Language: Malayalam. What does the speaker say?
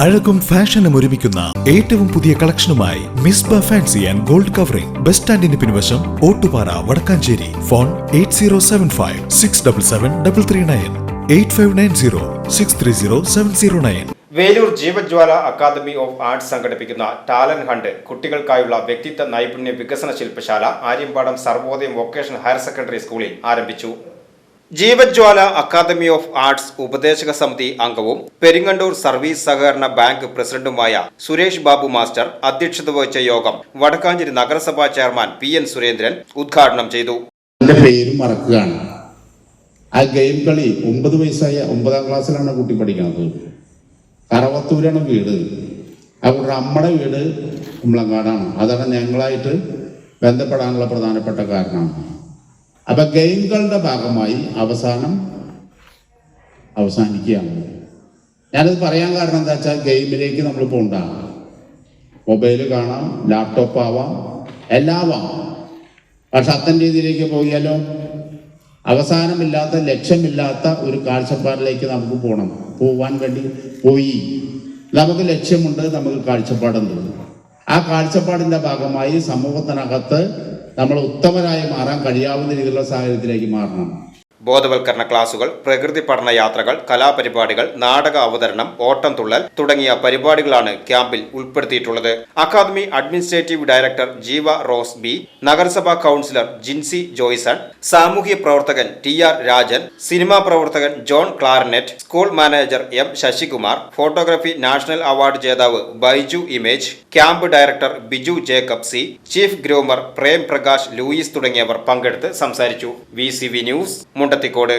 അഴകും ഫാഷനും ഒരുമിക്കുന്ന ഏറ്റവും പുതിയ കളക്ഷനുമായി മിസ് ബ fancy and gold covering. Bus സ്റ്റാൻഡിന് പിൻവശം Ottupara Vadakkanchery. Phone eight zero seven five six double seven double three nine. Eight five nine zero six three zero seven zero nine. Velur Jeevajwala academy of arts സംഘടിപ്പിക്കുന്ന ടാലന്റ് ഹണ്ട് കുട്ടികൾക്കായുള്ള വ്യക്തിത്വ നൈപുണ്യ വികസന ശില്പശാല Aryampadam Sarvodayam vocational higher secondary സ്കൂളിൽ ആരംഭിച്ചു. ജീവജ്വാല അക്കാദമി ഓഫ് ആർട്സ് ഉപദേശക സമിതി അംഗവും പെരിങ്ങണ്ടൂർ സർവീസ് സഹകരണ ബാങ്ക് പ്രസിഡന്റുമായ സുരേഷ് ബാബു മാസ്റ്റർ അധ്യക്ഷത വഹിച്ച യോഗം വടക്കാഞ്ചേരി നഗരസഭാ ചെയർമാൻ പി എൻ സുരേന്ദ്രൻ ഉദ്ഘാടനം ചെയ്തു. പേര് മറക്കുകയാണ്. ആ ഗെയിം കളി ഒമ്പത് വയസ്സായ ഒമ്പതാം ക്ലാസ്സിലാണ് കുട്ടി പഠിക്കുന്നത്. കറവത്തൂരാണ് വീട്. അവരുടെ നമ്മുടെ വീട് കുമ്പളങ്കാടാണ് അതാണ് ഞങ്ങളായിട്ട് ബന്ധപ്പെടാനുള്ള പ്രധാനപ്പെട്ട കാരണമാണ് അപ്പൊ ഗെയിമുകളുടെ ഭാഗമായി അവസാനം അവസാനിക്കുകയാണ്. ഞാനത് പറയാൻ കാരണം എന്താ വെച്ചാൽ ഗെയിമിലേക്ക് നമ്മൾ പോകണ്ട മൊബൈൽ കാണാം ലാപ്ടോപ്പ് ആവാം എല്ലാവാം. പക്ഷെ അത്തന്റെ രീതിയിലേക്ക് പോയാലോ? അവസാനമില്ലാത്ത ലക്ഷ്യമില്ലാത്ത ഒരു കാഴ്ചപ്പാടിലേക്ക് നമുക്ക് പോകണം. പോവാൻ വേണ്ടി പോയി. നമുക്ക് ലക്ഷ്യമുണ്ട് നമുക്ക് കാഴ്ചപ്പാടുണ്ട്. ആ കാഴ്ചപ്പാടിന്റെ ഭാഗമായി സമൂഹത്തിനകത്ത് നമ്മൾ ഉത്തമരായി മാറാൻ കഴിയാവുന്ന രീതിയിലുള്ള സാഹചര്യത്തിലേക്ക് മാറണം. ബോധവൽക്കരണ ക്ലാസുകൾ പ്രകൃതി പഠന യാത്രകൾ കലാപരിപാടികൾ നാടക അവതരണം ഓട്ടം തുള്ളൽ തുടങ്ങിയ പരിപാടികളാണ് ക്യാമ്പിൽ ഉൾപ്പെടുത്തിയിട്ടുള്ളത്. Academy administrative director Jeeva Rose B നഗരസഭാ കൗൺസിലർ ജിൻസി ജോയ്സൺ സാമൂഹ്യ പ്രവർത്തകൻ ടി ആർ രാജൻ സിനിമാ പ്രവർത്തകൻ John clarinet school manager M Sasikumar photography national award ജേതാവ് Baiju image camp director Biju Jacob C chief groomer Prem Prakash Louis തുടങ്ങിയവർ പങ്കെടുത്ത് സംസാരിച്ചു. V news Mundathikode